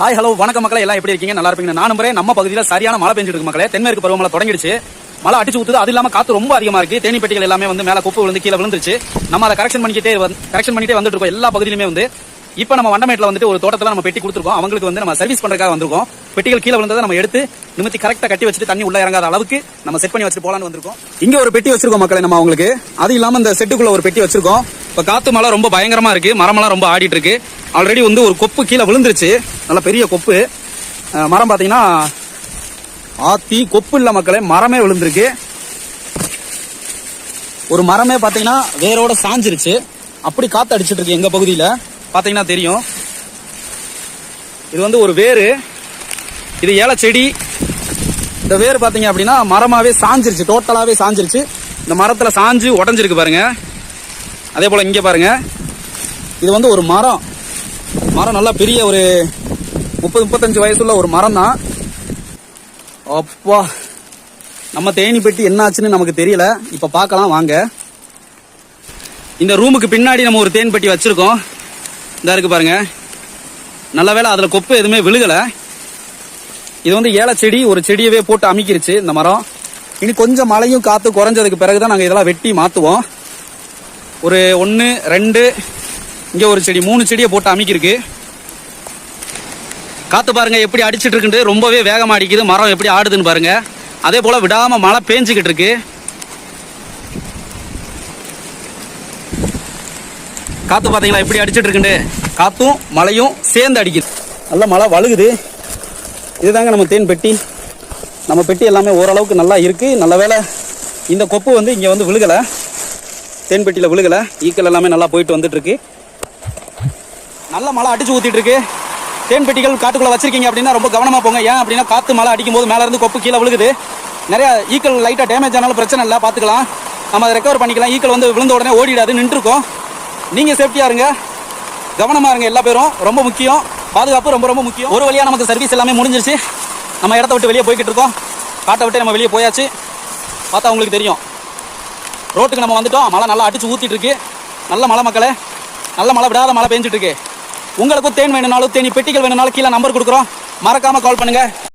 Hi hello வணக்கம் மக்களே. எல்லாம் எப்படி இருக்கீங்க? நல்லா இருப்பீங்க நான் நம்புறேன். நம்ம பகுதியில் சரியான மழை பெஞ்சிட்டு இருக்கு மக்களே. தென்மேற்கு பருவமழை தொடங்கிடுச்சு. மழை அடிச்சு ஊத்துது. அது இல்லாம காத்து ரொம்ப அதிகமா இருக்கு. தேனி பெட்டிகள் எல்லாமே வந்து மேல குப்பை விழுந்து கீழே விழுந்துருச்சு. நம்ம அதை கரெக்ஷன் பண்ணிக்கிட்டே கரெக்ஷன் பண்ணிட்டே வந்துட்டு இருக்கோம். எல்லா பகுதியிலுமே வந்து. இப்போ நம்ம வண்டமேட்டில் வந்துட்டு ஒரு தோட்டத்தில் நம்ம பெட்டி கொடுத்துருக்கோம். அவங்களுக்கு வந்து நம்ம சர்வீஸ் பண்ணுறதுக்காக வந்திருக்கோம். பெட்டிகள் கீழே விழுந்ததை நம்ம எடுத்து நிமித்தி கரெக்டாக கட்டி வச்சுட்டு தண்ணி உள்ள இறங்காத அளவுக்கு நம்ம செட் பண்ணி வச்சுட்டு போலான்னு வந்திருக்கோம். இங்கே ஒரு பெட்டி வச்சிருக்கோம் மக்களை நம்ம அவங்களுக்கு. அது இல்லாமல் இந்த செட்டுக்குள்ள ஒரு பெட்டி வச்சிருக்கோம். இப்போ காத்து மழை ரொம்ப பயங்கரமாக இருக்கு. மரமெல்லாம் ரொம்ப ஆடிட்டு இருக்கு. ஆல்ரெடி வந்து ஒரு கொப்பு கீழே விழுந்துருச்சு. நல்ல பெரிய கொப்பு. மரம் பார்த்தீங்கன்னா ஆத்தி கொப்பு இல்லை மக்களே மரமே விழுந்திருக்கு. ஒரு மரமே பார்த்தீங்கன்னா வேரோட சாஞ்சிருச்சு. அப்படி காத்து அடிச்சுட்டு இருக்கு எங்கள் பகுதியில். பார்த்தீங்கன்னா தெரியும். இது வந்து ஒரு வேறு இது ஏல செடி. இந்த வேர் பார்த்தீங்க அப்படின்னா மரமாகவே சாஞ்சிருச்சு. டோட்டலாகவே சாஞ்சிருச்சு. இந்த மரத்தில் சாஞ்சு உடஞ்சிருக்கு பாருங்க. அதே போல் இங்கே பாருங்க. இது வந்து ஒரு மரம். மரம் நல்லா பெரிய ஒரு முப்பது முப்பத்தஞ்சு வயசுள்ள ஒரு மரம் தான் அப்பா நம்ம தேனி பெட்டி என்ன ஆச்சுன்னு நமக்கு தெரியல. இப்ப பார்க்கலாம் வாங்க. இந்த ரூமுக்கு பின்னாடி நம்ம ஒரு தேன் பெட்டி வச்சிருக்கோம். இந்த இருக்கு பாருங்க. நல்ல வேளை அதுல கொப்பு எதுவுமே விழுகல. இது வந்து ஏல செடி ஒரு செடியவே போட்டு அமைக்கிருச்சு இந்த மரம். இனி கொஞ்சம் மழையும் காத்து குறைஞ்சதுக்கு பிறகுதான் நாங்க இதெல்லாம் வெட்டி மாத்துவோம். ஒரு ஒன்று ரெண்டு இங்கே ஒரு செடி மூணு செடியை போட்டு அமைக்கிருக்கு. காற்று பாருங்க எப்படி அடிச்சிட்டு இருக்குன்ட்டு ரொம்பவே வேகமாக அடிக்குது. மரம் எப்படி ஆடுதுன்னு பாருங்கள் அதே போல் விடாமல் மழை பேஞ்சிக்கிட்டு இருக்கு. காற்று பார்த்தீங்களா எப்படி அடிச்சிட்டு காற்றும் மழையும் சேர்ந்து அடிக்குது. நல்லா மழை வழுகுது. இதுதாங்க நம்ம தேன் பெட்டி. நம்ம பெட்டி எல்லாமே ஓரளவுக்கு நல்லா இருக்குது நல்ல வேளை இந்த கொப்பு வந்து இங்கே வந்து விழுகலை. தேன் பெட்டியில் விழுகலை. ஈக்கள் எல்லாமே நல்லா போயிட்டு வந்துட்டுருக்கு நல்ல மழை அடிச்சு ஊத்திட்டு இருக்கு தேன் பெட்டிகள் காட்டுக்குள்ள வச்சிருக்கீங்க அப்படின்னா ரொம்ப கவனமா போங்க. ஏன் அப்படின்னா காத்து மழை அடிக்கும் போது மேல இருந்து கொப்பு கீழே விழுகுது. நிறைய ஈக்கள் லைட்டா டேமேஜ் ஆனாலும் பிரச்சனை இல்லை பாத்துக்கலாம். நம்ம அதை ரெக்கவர் பண்ணிக்கலாம். ஈக்கள் வந்து விழுந்த உடனே ஓடிடாது நின்றுருக்கோம். நீங்க சேஃப்டியா இருங்க. கவனமா இருங்க எல்லா பேரும். ரொம்ப முக்கியம். பாதுகாப்பு ரொம்ப ரொம்ப முக்கியம். ஒரு வழியா நமக்கு சர்வீஸ் எல்லாமே முடிஞ்சிருச்சு. நம்ம இடத்த விட்டு வெளியே போய்கிட்டு இருக்கோம். காட்டை விட்டு நம்ம வெளியே போயாச்சு. பார்த்தா உங்களுக்கு தெரியும். ரோட்டுக்கு நம்ம வந்துட்டோம். மழை நல்லா அடிச்சு ஊத்திட்டு இருக்கு நல்ல மழை மக்களே. நல்ல மழை விடாத மழை பெஞ்சிட்டு இருக்கு உங்களுக்கும் தேன் வேணும்னாலும் தேனி பெட்டிகள் வேணும்னாலும் கீழே நம்பர் கொடுக்குறோம். மறக்காம கால் பண்ணுங்க.